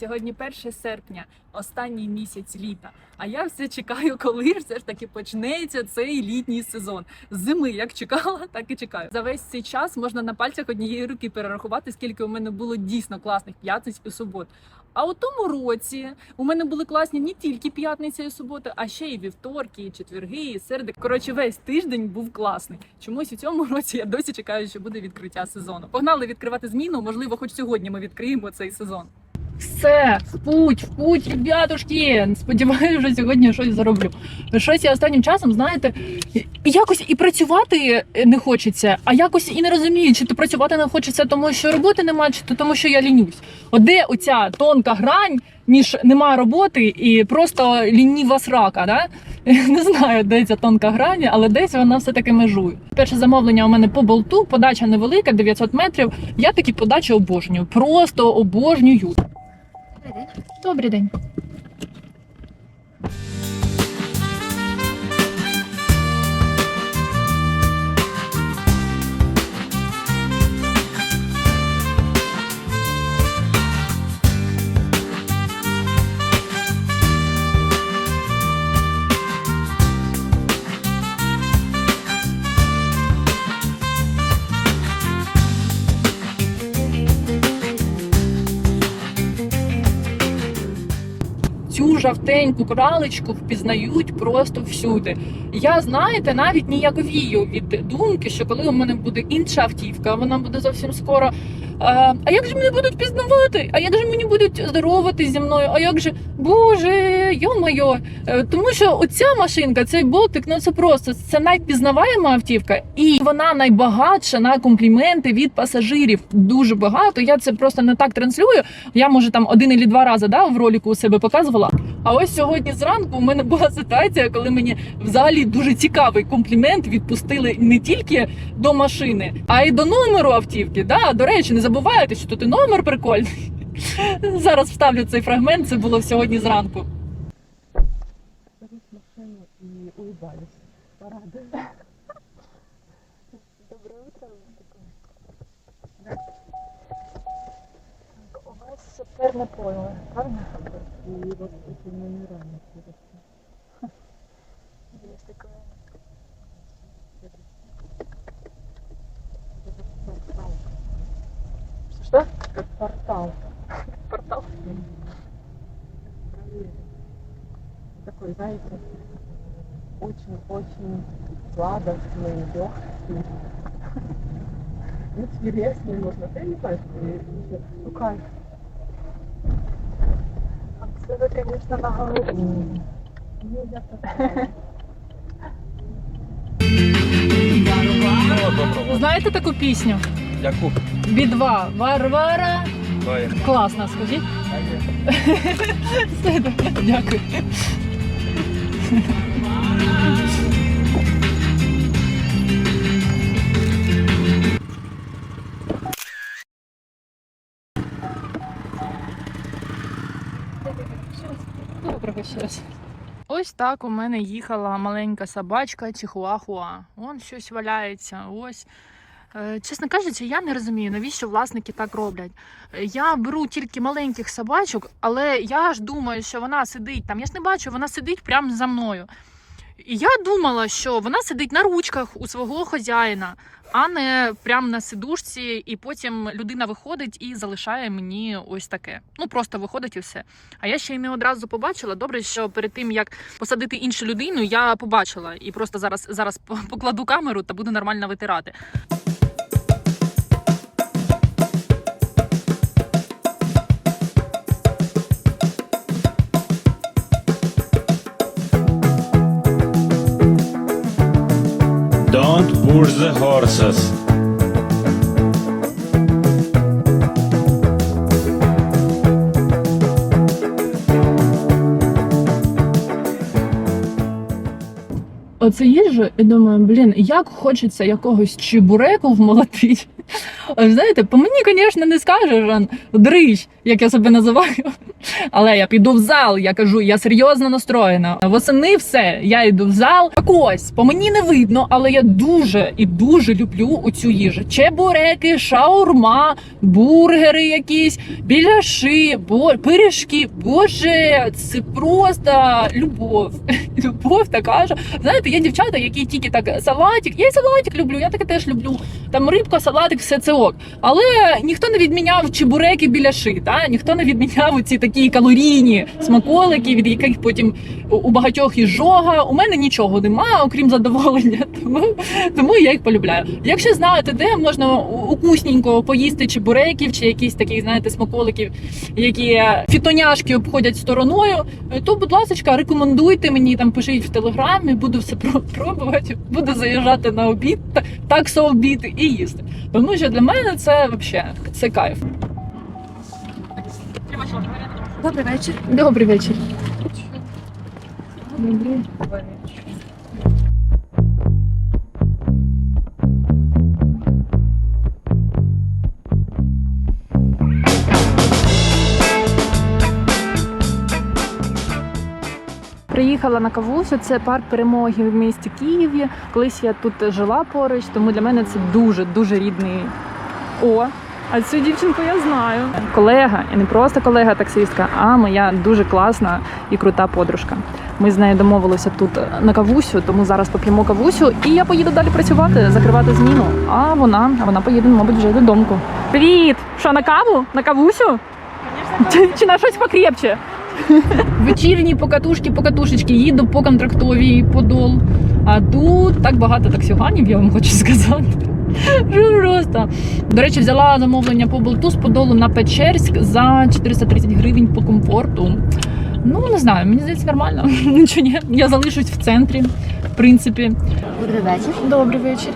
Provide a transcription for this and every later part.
Сьогодні 1 серпня, останній місяць літа. А я все чекаю, коли все ж таки почнеться цей літній сезон. Зими як чекала, так і чекаю. За весь цей час можна на пальцях однієї руки перерахувати, скільки у мене було дійсно класних п'ятниць і субот. А у тому році у мене були класні не тільки п'ятниця і субота, а ще і вівторки, і четверги, і середи. Коротше, весь тиждень був класний. Чомусь у цьому році я досі чекаю, що буде відкриття сезону. Погнали відкривати зміну. Можливо, хоч сьогодні ми відкриємо цей сезон. Все, в путь, в путь, ребятушки. Сподіваюся, вже сьогодні щось зароблю. Щось я останнім часом, знаєте, якось і працювати не хочеться, а якось і не розумію, чи то працювати не хочеться, тому що роботи немає, чи то тому, що я лінюсь. От де оця тонка грань між немає роботи і просто лініва срака, да? Не знаю, де ця тонка грань, але десь вона все таки межує. Перше замовлення у мене по болту, подача невелика, 900 метрів. Я такі подачі обожнюю, просто обожнюю. Добрий день. Жовтеньку кралечку впізнають просто всюди. Я знаєте, навіть ніяковію від думки, що коли у мене буде інша автівка, вона буде зовсім скоро. А, а як же мене будуть пізнавати? А як же мені будуть здороватись зі мною? А як же Боже, йо-моє. Е, Тому що оця машинка, цей болтик, ну це просто це найпізнаваєма автівка, і вона найбагатша на компліменти від пасажирів. Дуже багато. Я це просто не так транслюю. Я може там один і два рази да, в ролику у себе показувала. А ось сьогодні зранку у мене була ситуація, коли мені взагалі дуже цікавий комплімент відпустили не тільки до машини, а й до номеру автівки. Да? До речі, не забувайте, що тут і номер прикольний. Зараз вставлю цей фрагмент. Це було сьогодні зранку. Доброе утро. Так, У вас перне поле, правильно? И вот эти номера интересны. Есть такое. Що? Как портал. Портал. Такой, знаете, очень-очень сладостный, легкий. Интересный, можно. Я не знаю, что. Ну кайф. Ви, звісно, на голову. Знаєте таку пісню? Яку? Би-2. Варвара. Класна, скажіть. Все, Дякую. Доброго ще раз. Ось так у мене їхала маленька собачка Чихуахуа. Вон щось валяється. Ось. Е, Чесно кажучи, я не розумію, навіщо власники так роблять. Я беру тільки маленьких собачок, але я ж думаю, що вона сидить там. Я ж не бачу, вона сидить прямо за мною. І я думала, що вона сидить на ручках у свого хазяїна, а не прямо на сидушці, і потім людина виходить і залишає мені ось таке. Ну просто виходить і все. А я ще й не одразу побачила. Добре, що перед тим як посадити іншу людину, я побачила і просто зараз зараз покладу камеру та буду нормально витирати. Push the horses. оце їжу і думаю, блін, як хочеться якогось чебуреку вмолотить. Знаєте, по мені, звісно, не скажеш, дрищ, як я себе називаю. Але я піду в зал, я кажу, я серйозно настроєна. Восени все, я йду в зал. Так ось, по мені не видно, але я дуже і дуже люблю оцю їжу. Чебуреки, шаурма, бургери якісь, біляши, бо пиріжки. Боже, це просто любов. Любов така ж. Знаєте, є дівчата, які тільки так салатик. Я й салатик люблю, я таке теж люблю. Там рибка, салатик, все це ок. Але ніхто не відміняв чебуреки біляши, та ніхто не відміняв ці такі калорійні смаколики, від яких потім у- багатьох і. У мене нічого немає, окрім задоволення. Тому, тому я їх полюбляю. Якщо знаєте, де можна укусненько поїсти чебуреків чи якісь таких, знаєте, смаколиків, які фітоняшки обходять стороною, то, будь ласка, рекомендуйте мені там, пишіть в телеграмі, буду все пробувати, буду заїжджати на обід, та- таксообід і їсти. Тому що для мене це взагалі це кайф. Добрий вечір. Добрий вечір. Приїхала на Кавусю, це парк перемоги в місті Києві. Колись я тут жила поруч, тому для мене це дуже дуже рідний. О, а цю дівчинку я знаю. Колега, і не просто колега таксистка, а моя дуже класна і крута подружка. Ми з нею домовилися тут на кавусю, тому зараз поп'ємо кавусю, і я поїду далі працювати, закривати зміну. А вона, а вона поїде, мабуть, вже додому. Привіт! Що на каву? На кавусю? Чи, чи на щось покрепче? Вечірні покатушки, покатушечки, їду по контрактовій подол. А тут так багато таксюганів, я вам хочу сказати. Просто. До речі, взяла замовлення по болту з подолу на Печерськ за 430 гривень по комфорту. Ну, не знаю, мені здається, нормально. Нічого ні. Я залишусь в центрі, в принципі. Добрий вечір. Добрий вечір.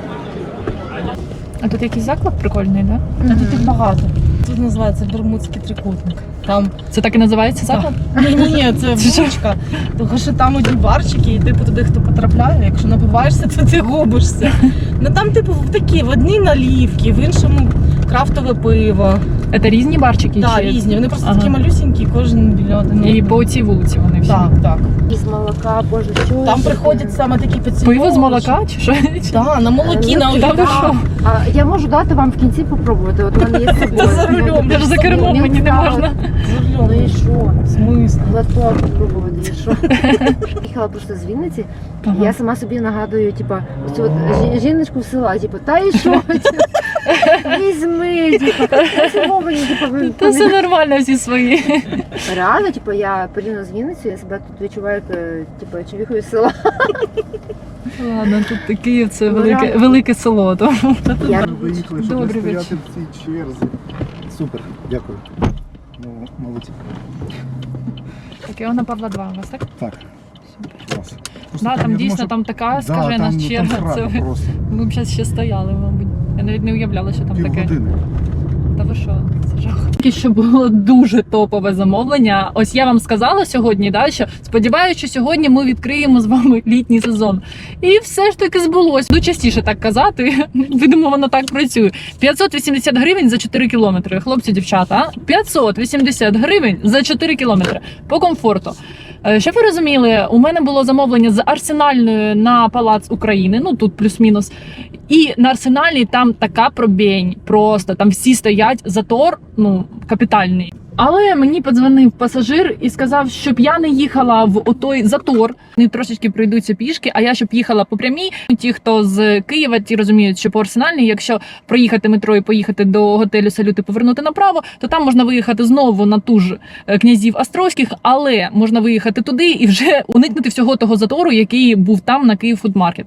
А тут якийсь заклад прикольний, да? А тут їх багато. Тут називається Бермудський трикутник. Там Це так і називається заклад? ні, ні, ні, це вуличка. Тому що там одні барчики, і типу туди хто потрапляє. Якщо набиваєшся, то ти губишся. Ну там, типу, такі в одній налівки, в іншому крафтове пиво. Це різні барчики? Так, чи- різні. Вони просто Ага. такі малюсінькі, кожен біля один. І по цій вулиці вони всі. Так, так. Із молока, боже, що Там приходять саме такі пацієнти. Пиво з молока чи що? Так, на молокі, на що? А я можу дати вам в кінці попробувати. От мене є собою. Та за рулем. Ж за кермом мені не можна. Ну і що? В смислі? Глоток попробувати, і що? Їхала просто з Вінниці. Я сама собі нагадую, типа, оцю жіночку з села, типу, та і що? Візьми, типу, чого мені, типу, Та все нормально, всі свої. Реально, типу, я порівняно з Вінницею, я себе тут відчуваю, як, е, типу, човіхою села. Ладно, тут Київ це велике, велике село. То. Я Виїхали, щоб не Добрий стояти вечір. в цій черзі. Супер, дякую. Ну, молодці. Так, Іона Павла 2 у вас, так? Так. Клас. Просто Да, я там думав, дійсно що- там така Да, скажена там, ну, там черга. Це просто. ми б зараз ще стояли, мабуть. Я навіть не уявляла, що там таке. Півгодини. Та ви що? Це жах. Тільки що було дуже топове замовлення. Ось я вам сказала сьогодні, да, що сподіваюся, що сьогодні ми відкриємо з вами літній сезон. І все ж таки збулось. Буду частіше так казати. Видимо, воно так працює. 580 гривень за 4 кілометри. Хлопці, дівчата, а? 580 гривень за 4 кілометри по комфорту. Е, Щоб ви розуміли, у мене було замовлення з арсенальною на Палац України. Ну тут плюс-мінус. І на арсеналі там така пробень. Просто там всі стоять затор, ну капітальний. Але мені подзвонив пасажир і сказав, щоб я не їхала в отой затор. Вони трошечки пройдуться пішки, а я щоб їхала по прямій. Ті, хто з Києва, ті розуміють, що по арсенальній, якщо проїхати метро і поїхати до готелю салют і повернути направо, то там можна виїхати знову на ту ж е, князів Острозьких, але можна виїхати туди і вже уникнути всього того затору, який був там на Київ Фудмаркет.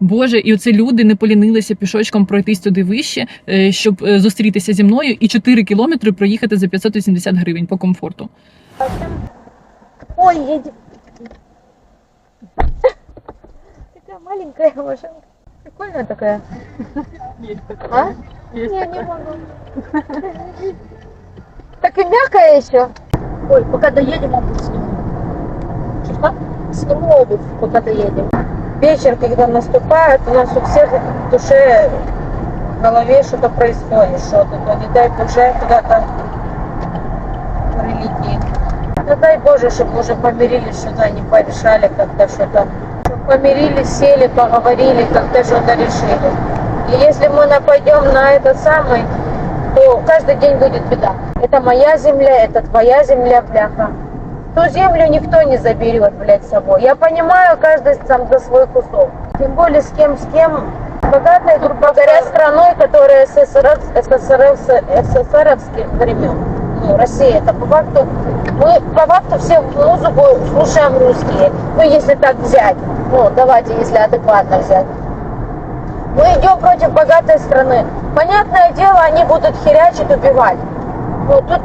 Боже, і оце люди не полінилися пішочком пройтись туди вище, е, щоб е, зустрітися зі мною і 4 кілометри проїхати за 580 гривень по комфорту. Ой, едет. Такая маленькая машинка. Прикольная такая. А? Не, не могу. Так и мягкая еще. Ой, пока доедем, обувь сниму. Что? Сниму обувь, пока доедем. Вечер, когда наступает, у нас у всех в душе, в голове что-то происходит, что-то, то не дай Боже куда-то прилетит. Ну дай Боже, чтобы уже помирились, что-то не порешали как-то что-то. Помирились, сели, поговорили, как-то что-то решили. И если мы нападем на этот самый, то каждый день будет беда. Это моя земля, это твоя земля, бляха. Ту землю никто не заберет, блядь, с собой. Я понимаю, каждый сам за свой кусок. Тем более с кем, с кем. Богатой, грубо говоря, страной, которая СССР, СССР, СССРовских времен. Ну, Россия, это по факту, мы по факту все музыку слушаем русские. Ну, если так взять. Ну, давайте, если адекватно взять. Мы идем против богатой страны. Понятное дело, они будут херячить, убивать. Ну, тут,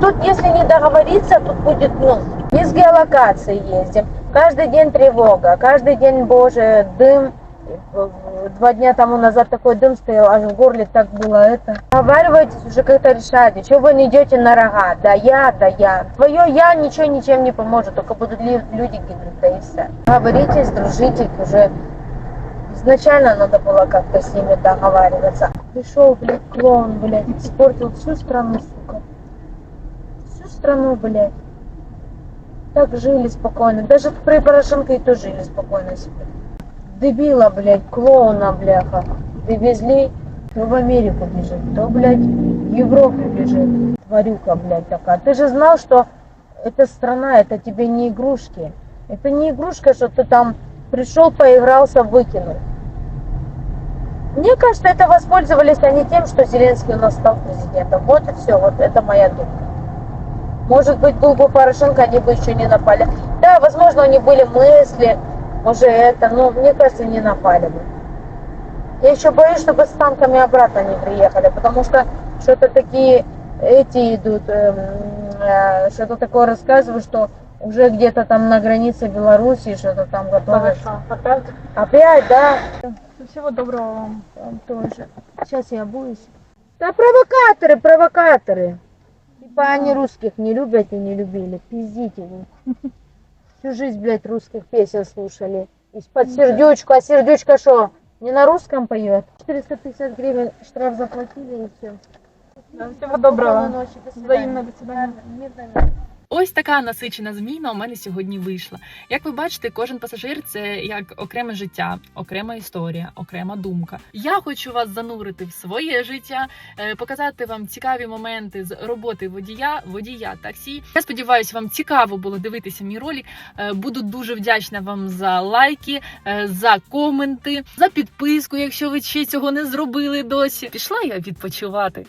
тут, если не договориться, тут будет, ну, без геолокации ездим. Каждый день тревога, каждый день, боже, дым. Два дня тому назад такой дым стоял, аж в горле так было это. Договаривайтесь уже как-то решайте, что вы не идете на рога, да я, да я. Твое я ничего ничем не поможет, только будут люди гибнуть, да и все. Говоритесь, дружите, уже изначально надо было как-то с ними договариваться. Пришел, блядь, клоун, блядь, испортил всю страну, страну, блядь. Так жили спокойно. Даже при Порошенко и то жили спокойно себе. Дебила, блядь, клоуна, бляха. Привезли, то в Америку бежит, то, блядь, в Европу бежит. Тварюка, блядь, такая. Ты же знал, что эта страна, это тебе не игрушки. Это не игрушка, что ты там пришел, поигрался, выкинул. Мне кажется, это воспользовались они тем, что Зеленский у нас стал президентом. Вот и все, вот это моя думка. Может быть, был бы Порошенко, они бы еще не напали. Да, возможно, у них были мысли, уже это, но мне кажется, не напали бы. Я еще боюсь, чтобы с танками обратно не приехали, потому что что-то такие эти идут, эм, э, что-то такое рассказывают, что уже где-то там на границе Белоруссии что-то там готовится. Опять? Опять, да? Всего доброго вам. Вам тоже. Сейчас я обуюсь. Да провокаторы, провокаторы. Типа они русских не любят и не любили. Пиздите вы. Всю жизнь, блядь, русских песен слушали. Из-под сердючку. А сердючка что, не на русском поет? 450 гривен штраф заплатили и все. Всего доброго. ночи. До свидания. Взаимно, до свидания. Мирной ночи. Ось така насичена зміна у мене сьогодні вийшла. Як ви бачите, кожен пасажир це як окреме життя, окрема історія, окрема думка. Я хочу вас занурити в своє життя, е, показати вам цікаві моменти з роботи водія, водія таксі. Я сподіваюся, вам цікаво було дивитися мій ролик. Е, Буду дуже вдячна вам за лайки, е, за коменти, за підписку, якщо ви ще цього не зробили досі. Пішла я відпочивати.